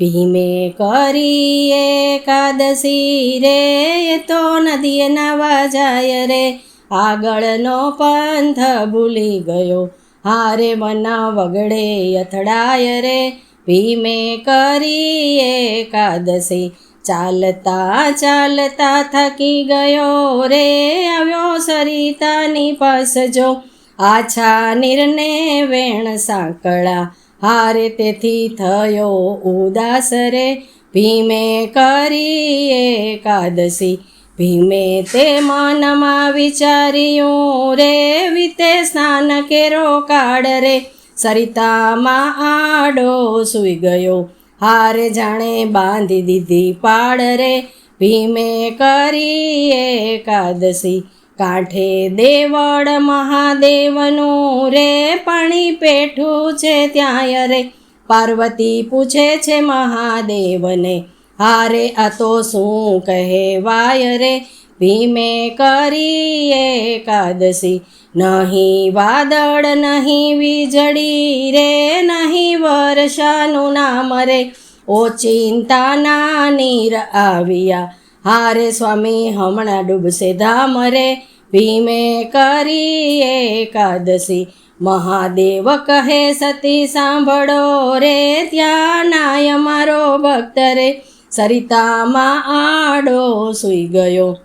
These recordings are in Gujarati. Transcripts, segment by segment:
ભીમે કરી એકાદશી રે તો નદીએ નાવા જાય રે. આગળનો પંથ ભૂલી ગયો, હારે મના વગડે અથડાય રે. ભીમે કરી એકાદશી, ચાલતા ચાલતા થકી ગયો રે. આવ્યો સરિતાની પાસ જો આછા નિર્ને વેણ સાંકળા હારે તેથી થયો ઉદાસ રે. ભીમે કરી એકાદશી. ભીમે તે મનમાં વિચાર્યું રે, વિતે સ્નાન કેરો કાળ રે. સરિતામાં આડો સૂઈ ગયો. હારે જાણે બાંધી દીધી પાડ રે. ભીમે કરી એકાદશી. કાંઠે દેવળ મહાદેવનું રે, પાણી પેઠું છે ત્યાં રે. પાર્વતી પૂછે છે મહાદેવને, હારે, આ તો શું કહેવાય રે? ભીમે કરી એકાદશી. નહીં વાદળ, નહીં વીજળી રે, નહીં વર્ષાનું નામ રે. ઓ ચિંતાના નીર આવ્યા. હારે સ્વામી હમણાં ડૂબશે ધામ રે ભીમે કરી એકાદશી. મહાદેવ કહે, સતી, સાંભળો રે ત્યાં નાય મારો ભક્ત રે. સરિતામાં આડો સૂઈ ગયો.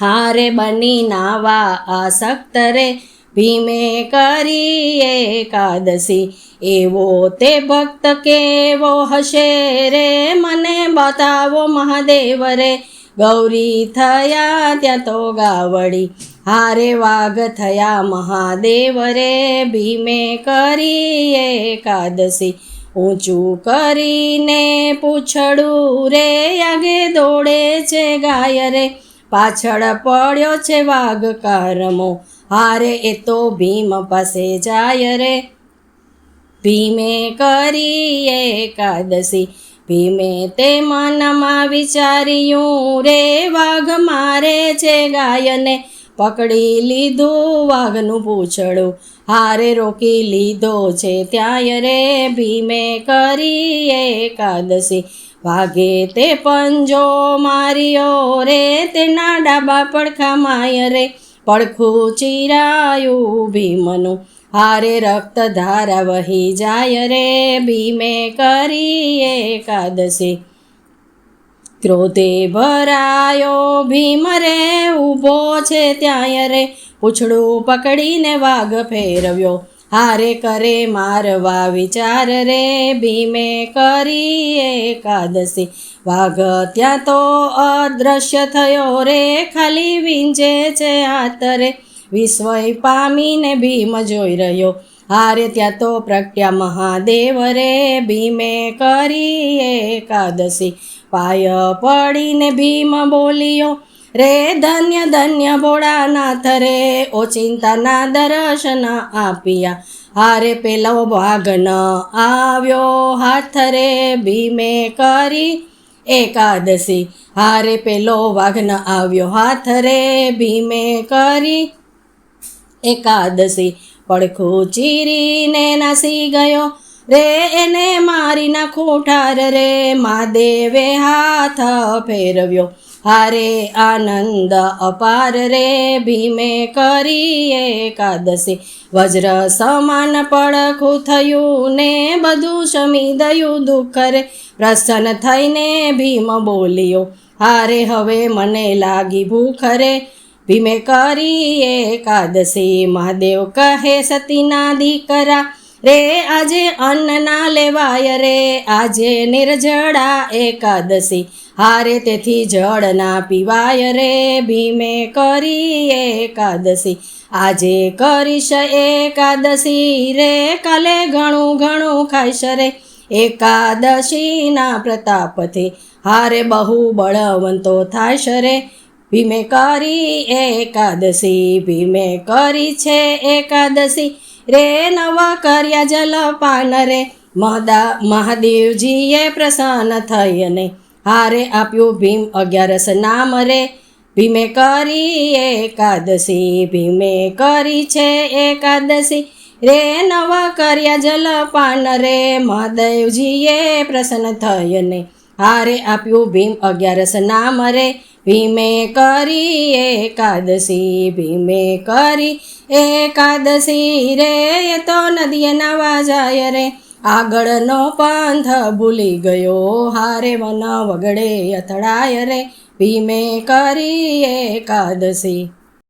હારે બની નાવા આસક્ત રે ભીમે કરી એકાદશી, એવો તે ભક્ત કેવો હશે રે? મને બતાવો મહાદેવ રે. ગૌરી થયા ત્યાં તો ગાવડી, હારે વાઘ થયા મહાદેવ રે. ભીમે કરી એકાદશી, ઊંચું કરીને પૂછડું રે, આગે દોડે છે ગાય રે. પાછળ પડ્યો છે વાઘ કરમો. હારે એ તો ભીમ પાસે જાય રે. ભીમે કરી એકાદશી. ભીમે તે મનમાં વિચાર્યું રે, વાઘ મારે છે ગાયને. પકડી લીધું વાઘનું પૂછડું. હારે રોકી લીધો છે ત્યાંય રે, ભીમે કરી એકાદશી. વાઘે તે પંજો માર્યો રે, તેના ડાબા પડખા માય રે. પડખું ચીરાયું ભીમનું, હારે રક્ત ધારા વહી જાય રે. ભીમે કરી એકાદશી. ક્રોધે ભરાયો ભીમ રે, ઊભો છે ત્યાં રે. પૂછડું પકડીને વાઘ ફેરવ્યો. હારે કરે મારવા વિચાર રે, ભીમે કરી એકાદશી. વાઘ ત્યાં તો અદ્રશ્ય થયો રે, ખાલી વિંજે છે આતરે. વિસ્વય પામીને ભીમ જોઈ રહ્યો. હારે ત્યાં તો પ્રગટ્યા મહાદેવ રે, ભીમે કરી એકાદશી. પાય પડીને ભીમ બોલ્યો રે ધન્ય ધન્ય ભોળાનાથ રે ચિંતાના દર્શન આપ્યા હારે પેલો વાઘન આવ્યો હાથ રે ભીમે કરી એકાદશી હારે પેલો વાઘન આવ્યો હાથ રે ભીમે કરી એકાદશી પડખું ચીરીને નાસી ગયો રે એને મારી નાખું ઠાર રે મહાદેવે હાથ ફેરવ્યો હારે આનંદ અપાર રે ભીમે કરી એકાદશી વજ્ર સમાન પડખું થયું ને બધું શમી દયું દુઃખ રે પ્રસન્ન થઈને ભીમ બોલ્યો હારે હવે મને લાગી ભૂખ રે ભીમે કરી એકાદશી મહાદેવ કહે સતીના દીકરા રે આજે અન્ન ના લેવાય રે આજે નિર્જળા એકાદશી હારે તેથી જળ ના પીવાય રે, ભીમે કરી એકાદશી. આજે કરીશ એકાદશી રે, કાલે ઘણું ઘણું ખાઈશ રે. એકાદશીના પ્રતાપથી હારે બહુ બળવંતો થાય રે. ભીમે કરી એકાદશી, ભીમે કરી છે એકાદશી. રે નવા કર્યા જલપાન રે. મહદા, મહાદેવજીએ પ્રસન્ન થઈ અને હારે આપ્યું ભીમ અગિયારસ નામ રે. ભીમે કરી એકાદશી, ભીમે કરી છે એકાદશી. રે નવ કર્યા જલપાન રે, મહાદેવજીએ પ્રસન્ન થયને હારે આપ્યું ભીમ અગિયારસ નામ રે. ભીમે કરી એકાદશી, ભીમે કરી એકાદશી રે તો નદીએ નવા જાય રે. આગળનો પંથ ભૂલી ગયો. હારે વન વગડે અથડાય રે. ભીમે કરી એકાદશી.